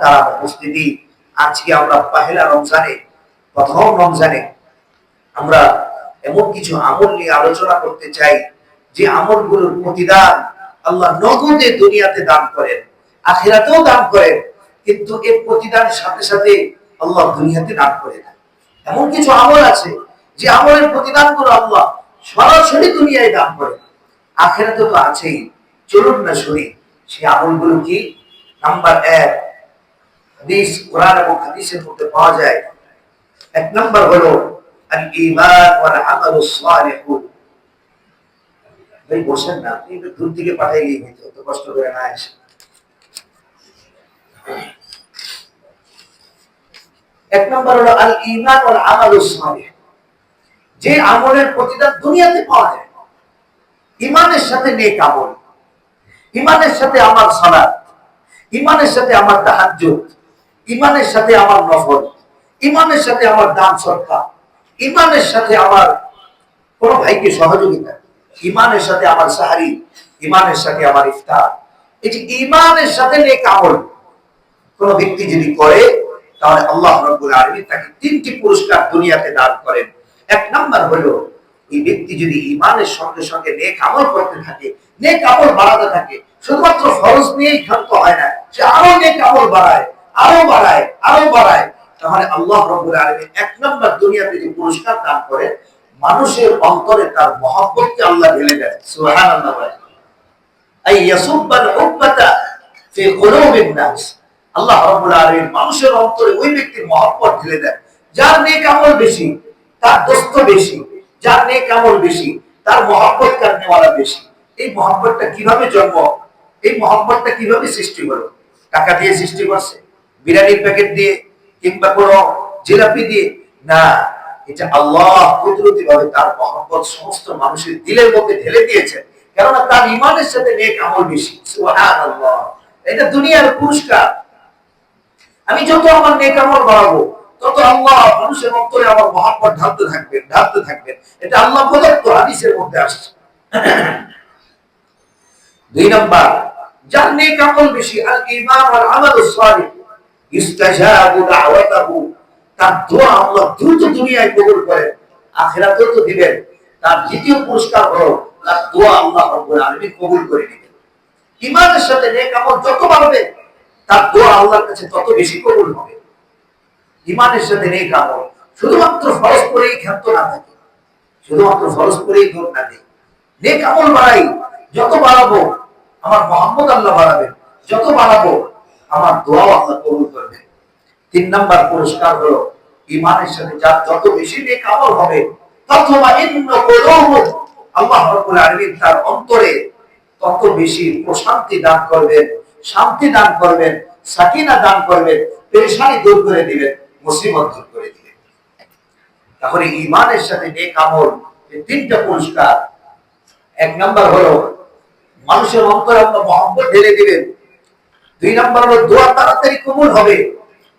মহতারাম উপস্থিতি। আজকে আমরা পহেলা রমজানে, প্রথম রমজানে আমরা এমন কিছু আমল নিয়ে আলোচনা করতে চাই, যে আমলগুলোর প্রতিদান আল্লাহ নগদে দুনিয়াতে দান করেন, আখিরাতেও দান করেন, কিন্তু এর প্রতিদানের সাথে সাথে আল্লাহ দুনিয়াতে দান করে না এমন কিছু আমল আছে, যে আমলের প্রতিদানগুলো আল্লাহ সরাসরি দুনিয়ায় দান করে আখেরাতে তো আছেই, চলুন না শুনি, সেই আমলগুলো কি? নাম্বার এক হাদিস, কোরআন এবং হাদিসের মধ্যে পাওয়া যায়। এক নাম্বার হলো আল ঈমান ওয়াল আমালুস ভাই, বসেন না, আপনি একটু দূর থেকে গিয়ে কিন্তু অত কষ্ট করে না এসে। এক নম্বর হলো আল ঈমান ওয়াল সালিহ যে আমলের প্রতিদান দুনিয়াতে পাওয়া যায়। ইমানের সাথে নেক আমল ইমানের সাথে আমার সালাত ইমানের সাথে আমার তাহাজ্জুদ। ইমানের সাথে আমার নফল ইমানের সাথে আমার দান সরকার ইমানের সাথে আমার কোন ভাইকে সহযোগিতা, ইমানের সাথে আমার সাহারি, ইমানের সাথে আমার ইফতার। যে ইমানের সাথে নেক আমল, কোন ব্যক্তি যদি করে, তাহলে আল্লাহ রব্বুল আলামিন তাকে তিনটি পুরস্কার দুনিয়াতে দান করেন। এক নাম্বার হলো, এই ব্যক্তি যদি ইমানের সঙ্গে সঙ্গে নেক আমল করতে থাকে, নেক আমল বাড়াতে থাকে, শুধুমাত্র ফরজ নিয়েই ক্ষান্ত হয় না, সে আরও নেক আমল বাড়ায়। আরও বাড়ায় আরও বাড়ায়, তাহলে আল্লাহ রব্বুল আলামিন এক নাম্বার দুনিয়াতে যে পুরস্কার দান করে, মানুষের অন্তরে তার মহব্বতকে আল্লাহ ঢেলে আল্লাহ মানুষের অন্তরে ওই ব্যক্তির ঢেলে যার বেশি, তার দোস্ত বেশি, যার নেক আমল বেশি, তার মহব্বত কারণেওয়ালা বেশি। এই মহব্বতটা কীভাবে জন্ম, এই মহব্বতটা কীভাবে সৃষ্টি হলো? টাকা দিয়ে সৃষ্টি করছে। বিরিয়ানির প্যাকেট দিয়ে কিংবা কোনো জিলাপি দিয়ে, না, এটা আল্লাহ কুদরতি ভাবে তার মহব্বত সমস্ত মানুষের দিলের মধ্যে ঢেলে দিয়েছেন। কেননা তার ইমানের সাথে নেক আমল বেশি। এটা দুনিয়ার পুরস্কার। আমি যত আমার নেক আমল বাড়াবো, তত আল্লাহ মানুষের অন্তরে আমার মহাব্বত ঢালতে থাকবেন ঢালতে থাকবেন। এটা আল্লাহ প্রদত্ত হাদিসের মধ্যে আসছে। দুই নম্বর, যার নেক আমল বেশি ওয়াল আমালুস সালিহ। ইস্তাজাবু দাওয়াতাহু। তার দোয়া আল্লাহ দ্রুত দুনিয়ায় কবুল করেন আখিরাতেও তো দিবেন। তার দ্বিতীয় পুরস্কার হলো তার দোয়া আল্লাহ রাব্বুল আলামিন কবুল করে নেবেন। ইমানের সাথে নেক আমল যত বাড়বে, তার দোয়া আল্লাহর কাছে তত বেশি কবুল হবে। ইমানের সাথে নেক আমল শুধুমাত্র ফরজ করেই ক্ষান্ত না থাকে, শুধুমাত্র ফরজ করেই দূর না দেয়। নেক আমল বাড়াই, যত বাড়াবো, আমার মোহাম্মদ আল্লাহ বাড়াবেন, যত বাড়াবো আমার দোয়াও আল্লাহ কবুল করবেন তিন নাম্বার পুরস্কার হলো ইমানের সাথে যার যত বেশি নেক আমল হবে ততবা ইন্ন কলুবু আল্লাহ রাব্বুল আলামিন তার অন্তরে তত বেশি প্রশান্তি দান করবেন, শান্তি দান করবেন, সাকিনা দান করবেন, পেরেশানি দূর করে দিবেন, মুসিবত দূর করে দিবেন। তাহলে ইমানের সাথে নেক আমল তিনটা পুরস্কার। এক নাম্বার হলো মানুষের অন্তরে আপনার মহব্বত ঢেলে দিবেন দুই নম্বর হলো দোয়া তাড়াতাড়ি কবুল হবে,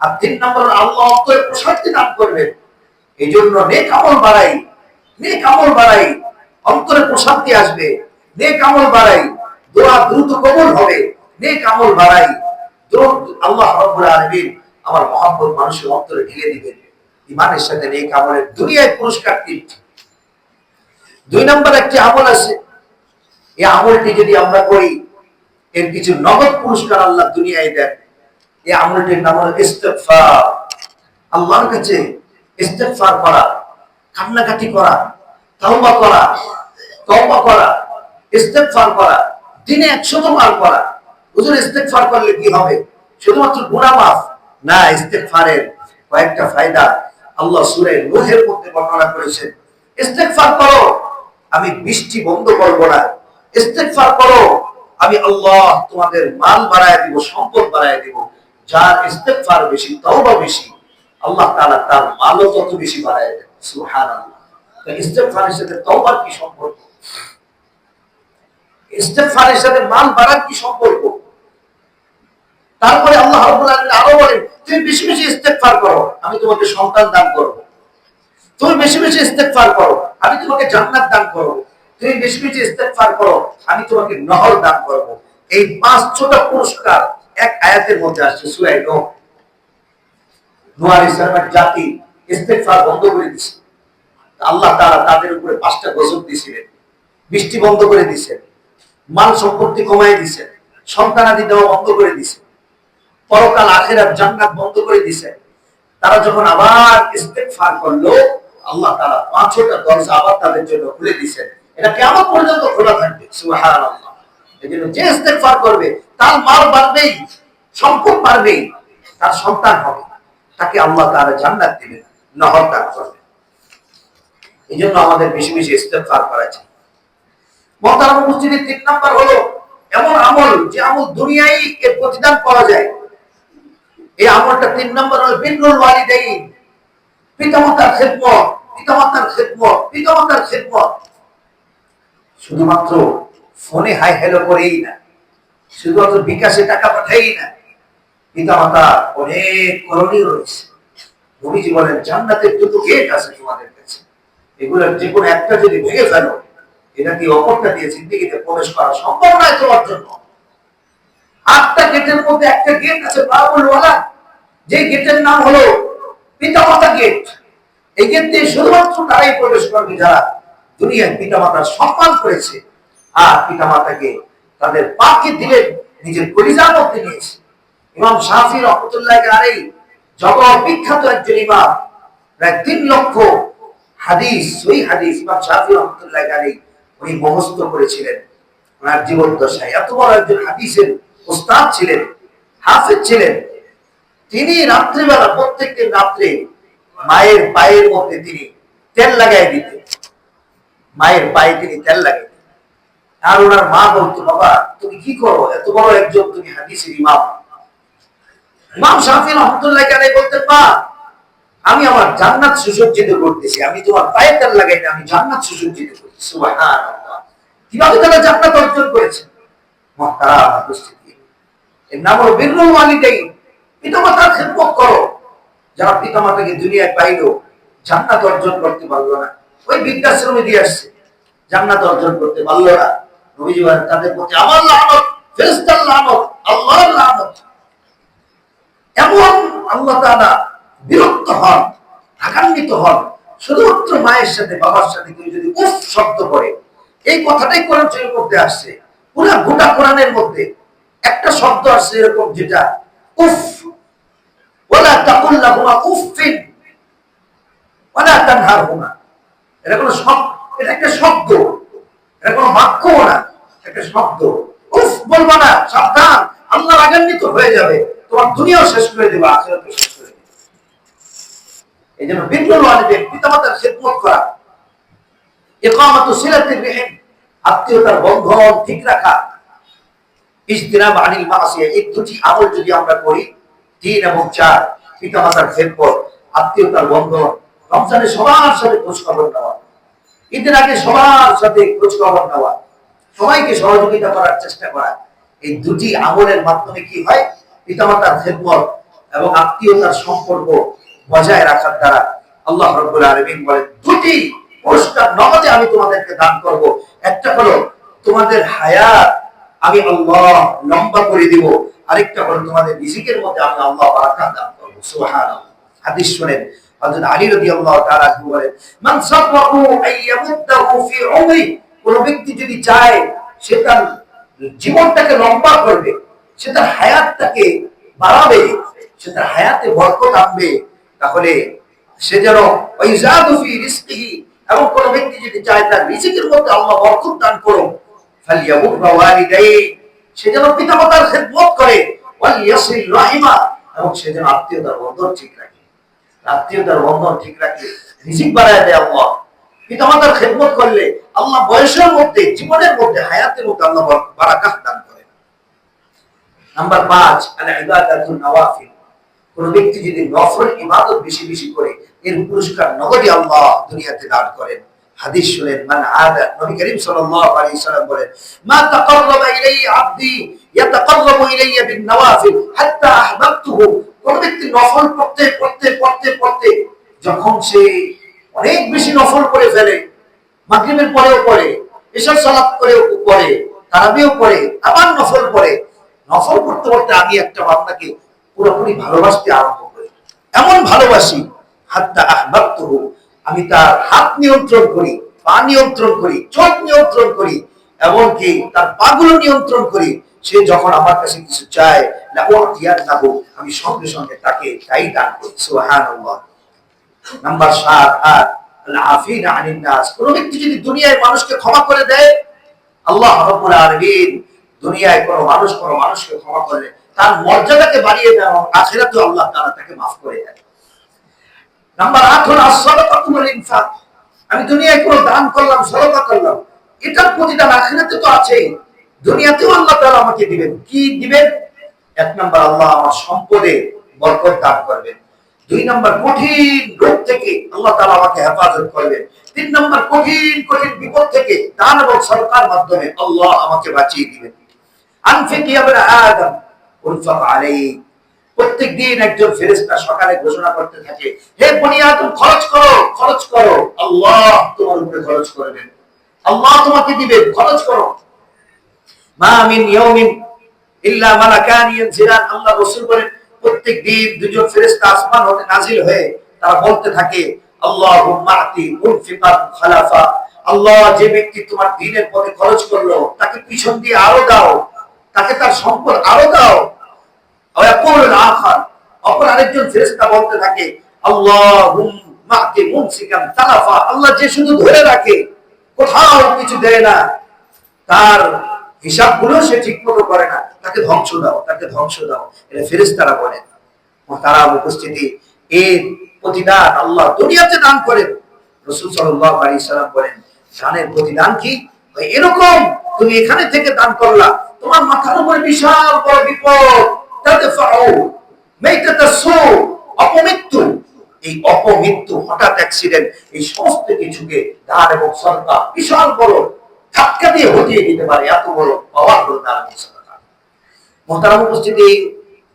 আর তিন নাম্বার আল্লাহ অন্তরে প্রশান্তি দান করবেন। এই জন্য নেক আমল বাড়াই, নেক আমল বাড়াই, অন্তরে প্রশান্তি আসবে। নেক আমল বাড়াই, দোয়া দ্রুত কবুল হবে, নেক আমল বাড়াই আল্লাহ রাব্বুল আলামিন আমার মহব্বত মানুষের অন্তরে ঢেলে দিবেন। ইমানের সাথে নেক আমলের দুনিয়ায় পুরস্কার তিনটি দুই নম্বর একটি আমল আছে। এই আমলটি যদি আমরা করি এর কিছু নগদ পুরস্কার আল্লাহ দুনিয়ায় দেন। এই আমলটির নাম হলো ইস্তেগফার। আল্লাহর কাছে ইস্তেগফার করা, কান্নাকাটি করা, তওবা করা তওবা করা, ইস্তেগফার করা, দিনে 100 বার করা। হুজুর, ইস্তেগফার করলে কি হবে? শুধুমাত্র গুনাহ মাফ? না, ইস্তেগফারের কয়েকটা ফায়দা আল্লাহ সূরা নূহের মধ্যে বর্ণনা করেছেন। ইস্তেগফার করো, আমি বৃষ্টি বন্ধ করব না। ইস্তেগফার করো আমি আল্লাহ তোমাদের মাল বাড়ায় দিব, সম্পদ বাড়ায় দিব। যার ইস্তেগফার বেশি, তওবা বেশি, আল্লাহ তাআলা তার মালও তত বেশি বাড়ায় দেন। সুবহানাল্লাহ। তো ইস্তেগফারের সাথে কি সম্পর্ক? ইস্তেগফারের সাথে মাল বাড়ার কি সম্পর্ক? তারপরে আল্লাহ আরও বলেন, তুমি বেশি বেশি ইস্তেগফার করো, আমি তোমাকে সন্তান দান করব। তুমি বেশি বেশি ইস্তেগফার করো, আমি তোমাকে জান্নাত দান করব। তুমি বেশি বেশি ইস্তেগফার করো, আমি তোমাকে নহর দান করব। এই পাঁচ ছোট পুরস্কার এক আয়াতের মধ্যে আসছে সুরাই নো নোয়ার ইসলামের জাতি ইস্তেকফার বন্ধ করে দিছে। আল্লাহ তাআলা তাদের উপরে পাঁচটা গজব দিয়েছিলেন বৃষ্টি বন্ধ করে দিয়েছেন মাল সম্পত্তি কমাই দিয়েছেন সন্তানাদি দেওয়া বন্ধ করে দিয়েছেন পরকাল আখেরাত জান্নাত বন্ধ করে দিয়েছেন তারা যখন আবার ইস্তেগফার করল, আল্লাহ তাআলা পাঁচটা দরজা আবার তাদের জন্য খুলে দিয়েছেন এটা কেমন পর্যন্ত খোলা থাকবে এজন্য যে ইস্তেগফার করবে, তার মাল বাড়বেই, সম্পদ বাড়বেই, তার সন্তান হবে তাকে আল্লাহ তাআলা জান্নাত দিবেন, নহর দান করবেন। এই জন্য আমাদের বেশি বেশি ইস্তেগফার করা চাই মহতারাম মসজিদের তিন নাম্বার হলো, এমন আমল, যে আমল দুনিয়ায় এর প্রতিদান পাওয়া যায়। এই আমলটা তিন নম্বর হলো বিরুল ওয়ালিদাইন। পিতামাতার খেদমত পিতামাতার খেদমত পিতামাতার খেদমত। শুধুমাত্র ফোনে হাই হ্যালো করেই না, শুধুমাত্র বিকাশে টাকা পাঠাই না পিতামাতা অনেক করণীয় রয়েছে। নবীজি বলেন জান্নাতের দুটো গেট আছে তোমাদের কাছে এগুলোর যে কোনো একটা যদি ভেঙে ফেলো, এটা কি অপরটা দিয়ে জিন্দিগিতে প্রবেশ করা সম্ভব নয় তোমার জন্য? আটটা গেটের মধ্যে একটা গেট আছে বাবুল যে গেটের নাম হলো পিতামাতা গেট এই গেট দিয়ে শুধুমাত্র তারাই প্রবেশ করবে যারা দুনিয়ার পিতামাতার সম্মান করেছে। আর পিতামাতাকে তাদের পাকে দিলেন নিজের পরিজার মধ্যে নিয়েছে। ইমাম শাহি রহমতুল্লাহ আলাই জগৎ বিখ্যাত একজন ইমাম। প্রায় তিন লক্ষ হাদিস ওই হাদিস ইমাম শাহি রহমতুল্লাহ আলাই উনি মুখস্থ করেছিলেন। ওনার জীবন দশায় এত বড় একজন হাদিসের উস্তাদ ছিলেন, হাফেজ ছিলেন। তিনি রাত্রিবেলা প্রত্যেকদিন রাত্রে মায়ের পায়ের মধ্যে তিনি তেল লাগাই দিতেন। মায়ের পায়ে তিনি তেল দিতেন আর ওনার মা বলতো, বাবা, তুমি কি করো? এত বড় একজন তুমি হাদিসের ইমাম। ইমাম শাফি রহমতুল্লাহ কেন বলতেন, মা, আমি আমার জান্নাত সুসজ্জিত করতেছি। আমি তোমার পায়ে তেল লাগাই না, আমি জান্নাত সুসজ্জিত সুবহানাল্লাহ। কীভাবে তারা জান্নাত অর্জন করেছে? মহতারাম উপস্থিতি। এর নাম হলো বিরুল ওয়ালিদাইন। পিতামাতার খেদমত করো। যারা পিতামাতাকে দুনিয়ায় পাইলো জান্নাত অর্জন করতে পারল না। ওই বৃদ্ধাশ্রমে দিয়ে আসছে। জান্নাত অর্জন করতে না নবীজি তাদের প্রতি আমার লানত, ফেরেশতার লানত, আল্লাহর লানত। এমন আল্লাহ তাআলা বিরক্ত হন, রাগান্বিত হন। শুধুমাত্র মায়ের সাথে, বাবার সাথে কেউ যদি উফ শব্দ করে, এই কথাটাই কোরআন শরীফের মধ্যে আসছে। পুরা গোটা কোরআনের মধ্যে একটা শব্দ আসছে এরকম যেটা, উফ। ওলা তাকুল লাহুমা উফিন ওলা তানহারহুমা। এটা কোনো শব্দ, এটা একটা শব্দ। এটা কোনো বাক্য না একটা শব্দ। উফ, বলবা না, সাবধান আল্লাহ রাগান্বিত হয়ে যাবে। তোমার দুনিয়াও শেষ করে দেবে, আখিরাতও শেষ করে দেবে। এই জন্য বিদ্যুৎ ওয়ালিদের পিতামাতার খেদমত করা। ইকামাতু সিলাতির রিহিম, আত্মীয়তার বন্ধন ঠিক রাখা। ইজতিনাব আনিল মাসিয়া এই দুটি আমল যদি আমরা করি, তিন এবং চার, পিতামাতার খেদমত, আত্মীয়তার বন্ধন রমজানে সবার সাথে খোঁজ খবর নেওয়া। ঈদের আগে সবার সাথে খোঁজ খবর নেওয়া। সবাইকে সহযোগিতা করার চেষ্টা করা। এই দুটি আমলের মাধ্যমে কি হয়? পিতামাতার খেদমত এবং আত্মীয়তার সম্পর্ক বজায় রাখার দ্বারা আল্লাহ রব্বুল আলামিন বলেন, দুটি পুরস্কার নগদে আমি তোমাদেরকে দান করব। একটা হলো, তোমাদের হায়াত আমি আল্লাহ লম্বা করে দিব। আরেকটা হলো, তোমাদের রিজিকের মধ্যে আমি আল্লাহ বারাকাত দান করব। সুবহানাল্লাহ। হাদিস শুনেন হযরত আলী রাদিয়াল্লাহু তাআলা বলেন, মান সাফাহু আইয়ামুদ্দাহু ফি উমরি কোন ব্যক্তি যদি চায় সে তার জীবনটাকে লম্বা করবে, সে তার হায়াতটাকে বাড়াবে, সে তার হায়াতে বরকত আনবে, তাহলে সে যেন ওয়াইজাদু ফি রিজকিহি, এবং কোন ব্যক্তি যদি চায় তার রিজিকের মধ্যে আল্লাহ বরকত দান করুন ফালিয়াবুর ওয়ালিদাইন সে যেন পিতামাতার খেদমত করে, ওয়ালিয়াসিল রাহিমা, এবং সে যেন আত্মীয়তার বন্ধন ঠিক রাখে। আত্মীয়তার বন্ধন ঠিক রাখলে, রিজিক বাড়ায় দেয় আল্লাহ। পিতামাতার খেদমত করলে, আল্লাহ বয়সের মধ্যে, জীবনের মধ্যে, হায়াতের মধ্যে আল্লাহ বারাকাত দান করে নাম্বার পাঁচ আল ইবাদাতুন নওয়াফিল। কোন ব্যক্তি যদি নফল ইবাদত বেশি বেশি করে, এর পুরস্কার নগদই আল্লাহ দুনিয়াতে দান করেন। হাদিস শুনেন আদা নবী করিম সাল্লাল্লাহু আলাইহি সাল্লাম বলেন, মা তাকাররাবা ইয়াতাকাররাবু ইলাইয়া বিন নওয়াফিল, হাত্তা আহবাবতুহু কোন ব্যক্তি নফল পড়তে পড়তে পড়তে পড়তে যখন সে অনেক বেশি নফল করে ফেলে, মাগরিবের পরেও পড়ে, এশার সালাত করেও পড়ে, তারাবিও পড়ে, আবার নফল পড়ে, নফল করতে করতে আমি একটা বান্দাকে পুরোপুরি ভালোবাসতে আরম্ভ করি। এমন ভালোবাসি, হাত্তা আহবাবতুহু, আমি তার হাত নিয়ন্ত্রণ করি, পা নিয়ন্ত্রণ করি, চোখ নিয়ন্ত্রণ করি, এমনকি তার পাগুলো নিয়ন্ত্রণ করি সে যখন আমার কাছে কিছু চায়, না, ও নাবো আমি সঙ্গে সঙ্গে তাকে তাই দান করি। নাম্বার সাত ক্ষমা করে দেয় বাড়িয়ে দেয় আল্লাহ তাকে মাফ করে দেয় নাম্বার হলো ইনফাক। আমি দুনিয়ায় কোনো দান করলাম, সদকা করলাম, এটার প্রতিদান আখিরাতে তো আছেই। দুনিয়াতেও আল্লাহ তাআলা আমাকে দিবেন। কি দিবেন? এক নাম্বার আল্লাহ আমার সম্পদে বরকত দান করবেন। দুই নাম্বার কঠিন রোগ থেকে আল্লাহ তাআলা আমাকে হেফাজত করবেন। তিন নাম্বার কঠিন কঠিন বিপদ থেকে দান এবং সরকার মাধ্যমে আল্লাহ আমাকে বাঁচিয়ে দিবেন। আদম প্রত্যেক দিন একজন ফেরেশতা সকালে ঘোষণা করতে থাকে, হে বনি আদম, খরচ করো খরচ করো। আল্লাহ তোমার উপরে খরচ করবেন। আল্লাহ তোমাকে দিবেন, খরচ করো। আল্লাহ প্রত্যেক দিন দুজন আসমান হতে নাজিল হয়ে তারা বলতে থাকে খালাফা। আল্লাহ যে ব্যক্তি তোমার দিনের পথে খরচ করল, তাকে পিছন দিয়ে আরও দাও, তাকে তার সম্পদ আরও দাও। অপর আরেকজন বলতে থাকে খালাফা। আল্লাহ যে শুধু ধরে রাখে, কোথাও কিছু দেয় না, তার হিসাবগুলো সে ঠিক মতো করে না। তাকে ধ্বংস দাও, তাকে ধ্বংস দাও। এটা ফেরেশতারা বলেন তারা উপস্থিতি এর প্রতিদান আল্লাহ দুনিয়াতে দান করেন। রসুল আলাইহি সাল্লাম বলেন দানের প্রতিদান কি? এরকম, তুমি এখানে থেকে দান করলা। তোমার মাথার উপরে বিশাল বড় বিপদ। অপমৃত্যু। এই অপমৃত্যু হঠাৎ অ্যাক্সিডেন্ট এই সমস্ত কিছুকে দান এবং সরকার বিশাল বড় ধাক্কা দিয়ে হটিয়ে দিতে পারে, এত বড় পাওয়ার হলো সরকার মোহতারাম উপস্থিতি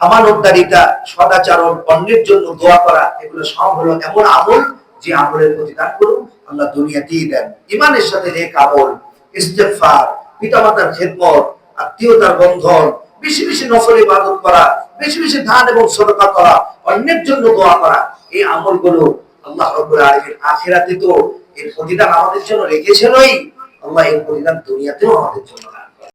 আমানতদারিতা সদাচরণ, অন্যের জন্য দোয়া করা, এগুলো সব হলো এমন আমল যে আমলের প্রতিদান করুন, আল্লাহ দুনিয়াতেই দেন। ইমানের সাথে নেক আমল, ইস্তেগফার, পিতামাতার খেদমত, আত্মীয়তার বন্ধন, বেশি বেশি নফল ইবাদত করা, বেশি বেশি দান এবং সদকা করা, অন্যের জন্য দোয়া করা, এই আমলগুলো আল্লাহ রাব্বুল আলামিন আখিরাতে তো এর প্রতিদান আমাদের জন্য রেখেছেনই। আল্লাহ এর প্রতিদান দুনিয়াতেও আমাদের জন্য